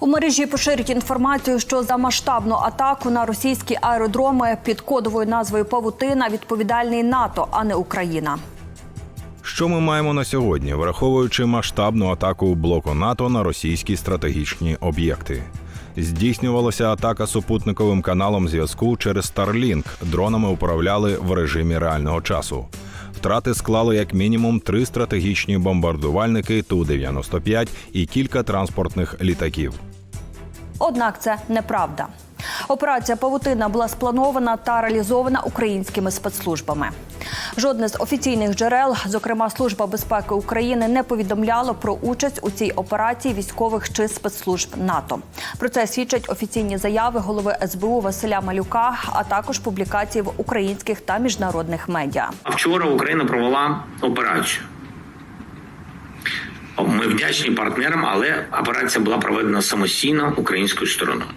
У мережі поширюють інформацію, що за масштабну атаку на російські аеродроми під кодовою назвою Павутина відповідальний НАТО, а не Україна. Що ми маємо на сьогодні, враховуючи масштабну атаку блоку НАТО на російські стратегічні об'єкти? Здійснювалася атака супутниковим каналом зв'язку через Starlink. Дронами управляли в режимі реального часу. Втрати склали як мінімум три стратегічні бомбардувальники Ту-95 і кілька транспортних літаків. Однак це неправда. Операція Павутина була спланована та реалізована українськими спецслужбами. Жодне з офіційних джерел, зокрема Служба безпеки України, не повідомляло про участь у цій операції військових чи спецслужб НАТО. Про це свідчать офіційні заяви голови СБУ Василя Малюка, а також публікації в українських та міжнародних медіа. Вчора Україна провела операцію. Ми вдячні партнерам, але операція була проведена самостійно українською стороною.